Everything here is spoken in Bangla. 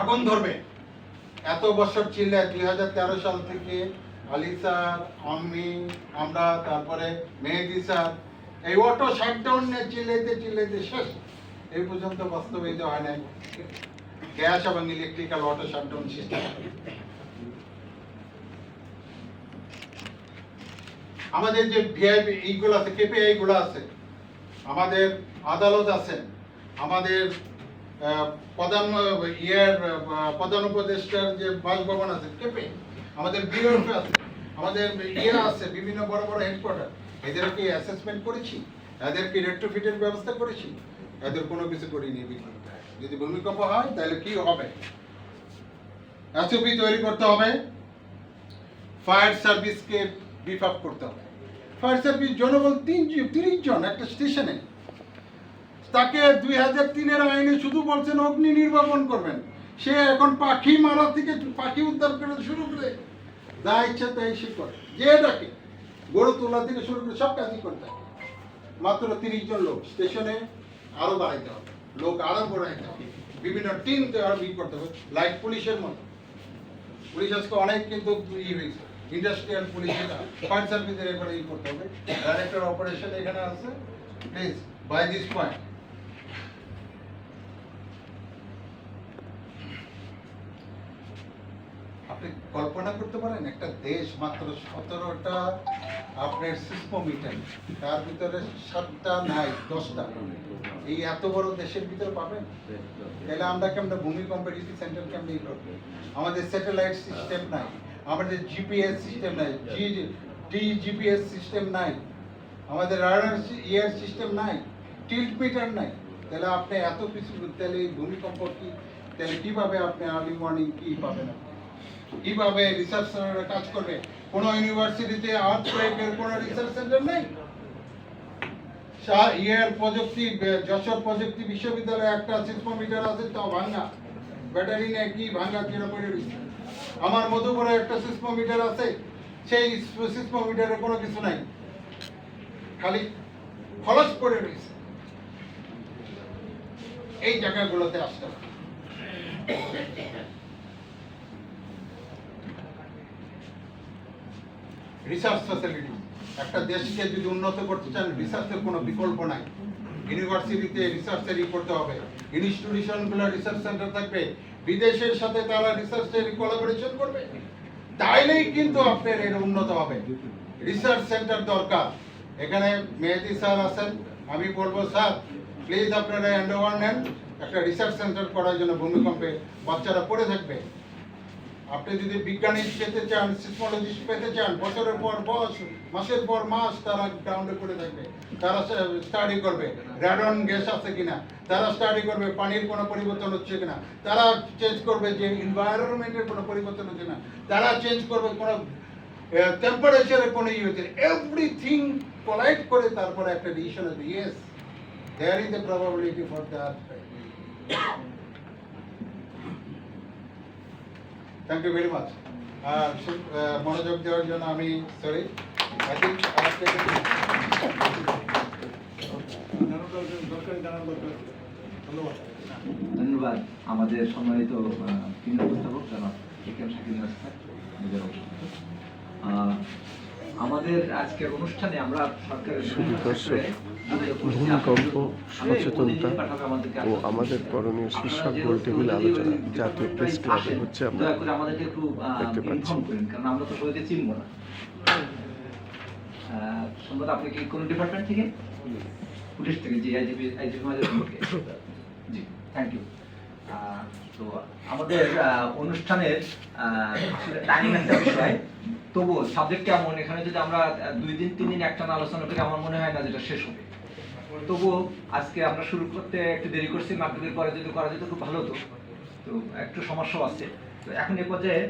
আগুন ধরবে। এত বছর চিল্লে দুই হাজার তেরো সাল থেকে আলী স্যার আমি আমরা, তারপরে মেহেদি স্যার, এই অটো শাটডাউন নিয়ে চিল্লাইতে চিল্লাইতে শেষ। এই পর্যন্ত বাস্তবায়িত হয় নাই। গ্যাস এবং ইলেকট্রিক্যাল অটো শাটডাউন সিস্টেম আমাদের যে ভিআইপি এইগুলো আছে কেপিআই গুলো আছে। আমাদের আদালত আছে আমাদের প্রধান ইয়ের প্রধান উপদেষ্টার যে বাসভবন আছে, কেপে, আমাদের বিওরপি আছে, আমাদের ইয়ে আছে, বিভিন্ন বড় বড় হেডকোয়ার্টার এদের কি অ্যাসেসমেন্ট করেছি এদের কি রেট্রোফিটের ব্যবস্থা করেছি, এদের কোনো কিছু করিনি যদি ভূমিকম্প হয়, তাহলে কি হবে? এসওপি তৈরি করতে হবে ফায়ার সার্ভিসকে বিফ আপ করতে হবে। ফায়ার সার্ভিস জনবল তিন তিরিশ জন একটা স্টেশনে তাকে দুই হাজার তিনের আইনে শুধু বলছেন অগ্নি নির্বাপন করবেন। সে এখন পাখি মারা থেকে পাখি উদ্ধার করে শুরু করে। যা ইচ্ছা তাই সে করে। যে ডাকে গরু তোলা থেকে শুরু করে সব কাজই করতে হবে মাত্র তিরিশ জন লোক স্টেশনে আরও বাড়াইতে হবে। লোক আরও বাড়াইতে হবে। বিভিন্ন টিম আরও ই করতে হবে। লাইক পুলিশের মতো। পুলিশ আজকে অনেক কিন্তু ই হয়েছে। ইন্ডাস্ট্রিয়াল পুলিশ ফায়ার সার্ভিসের এবারে ই করতে হবে। ডাইরেক্টর অপারেশন এখানে আছে। প্লিজ বাই দিস পয়েন্ট কল্পনা করতে পারেন, একটা দেশ মাত্র সতেরোটা আপনার সিসমোমিটার, তার ভিতরে সাতটা নাই, দশটা। এই এত বড় দেশের ভিতরে পাবেন? তাহলে আমরা কেমন ভূমিকম্পের সেন্টার কেমন করব আমাদের স্যাটেলাইট সিস্টেম নাই, আমাদের জিপিএস সিস্টেম নাই জি ডি জিপিএস সিস্টেম নাই, আমাদের রাডার ইয়ার সিস্টেম নাই টিল্ট মিটার নাই। তাহলে আপনি এত কিছু, তাহলে এই ভূমিকম্প কি? তাহলে কীভাবে আপনি আর্লি মর্নিং কি পাবেন আপনি? কীভাবে রিসার্চাররা কাজ করবে? কোন ইউনিভার্সিটিতে আর্থকোয়েকের কোন রিসার্চ সেন্টার নেই? ইয়ের প্রযুক্তি যশোর প্রযুক্তি বিশ্ববিদ্যালয়ে একটা সিসমোমিটার আছে, তাও ভাঙ্গা। ব্যাটারি নেই কি ভাঙ্গা, কীরকম করে রয়েছে আমার মধুপুরে একটা সিসমোমিটার আছে, সেই সিসমোমিটারে কোনো কিছু নাই। খালি খরচ করে রয়েছে। এই জায়গাগুলোতে আসতে হবে। রিসার্চ ফ্যাসিলিটি একটা দেশকে যদি উন্নত করতে চান রিসার্চের কোনো বিকল্প নাই। ইউনিভার্সিটিতে রিসার্চের ই করতে হবে। ইনস্টিটিউশনগুলো রিসার্চ সেন্টার থাকবে। বিদেশের সাথে তারা রিসার্চের কোলাবোরেশন করবে। তাইলেই কিন্তু আপনার এর উন্নত হবে। রিসার্চ সেন্টার দরকার। এখানে মেহেদি স্যার আছেন। আমি বলব, স্যার প্লিজ আপনারা হ্যান্ড নেন। একটা রিসার্চ সেন্টার করার জন্য ভূমিকম্পে বাচ্চারা পড়ে থাকবে। আপনি যদি বিজ্ঞানী পেতে চান সিসমোলজিস্ট পেতে চান, বছরের পর বছর মাসের পর মাস তারা গ্রাউন্ডে করে থাকবে তারা স্টাডি করবে। র্যাডন গ্যাস আছে কিনা? তারা স্টাডি করবে, পানির কোনো পরিবর্তন হচ্ছে কিনা? তারা চেঞ্জ করবে যে এনভায়রনমেন্টের কোনো পরিবর্তন হচ্ছে না তারা চেঞ্জ করবে কোনো টেম্পারেচারের কোনো ইয়ে হচ্ছে এভরিথিং কোলাইড করে তারপরে একটা ডিসিশন আসবে yes there is the probability for that thank you very much মনোযোগ দেওয়ার জন্য আমি সরি আই থিঙ্ক ধন্যবাদ। আমাদের সম্মানিত তিন উপস্থাপক, জনাব এ কে এম শাকিল আমাদের আজকের অনুষ্ঠানে আমরা সরকারের ভূমিকম্প সচেতনতা ও আমাদের করণীয় শীর্ষক গোল টেবিল আলোচনা জাতীয় প্রেস ক্লাবে হচ্ছে আমরা করে আমাদেরকে একটু দেখতে পাচ্ছি। কারণ আমরা তো সবাইকে চিনবো না। আহ, সম্ভবত আপনি কি কোন ডিপার্টমেন্ট থেকে? পুলিশ। থেকে জি আইজিপি আইজিপি মাঝে জি থ্যাংক ইউ তো আমাদের অনুষ্ঠানের টাইম একটা বিষয়। তবু সাবজেক্ট কেমন? এখানে যদি আমরা দুই দিন, তিন দিন একটা আলোচনা করি, আমার মনে হয় না যেটা শেষ হবে। তবুও আজকে আমরা শুরু করতে একটু দেরি করছি মাধ্যমিক পরে যদি করা যেত খুব ভালো হতো। তো একটু সমস্যাও আছে। তো এখন এ পর্যায়ে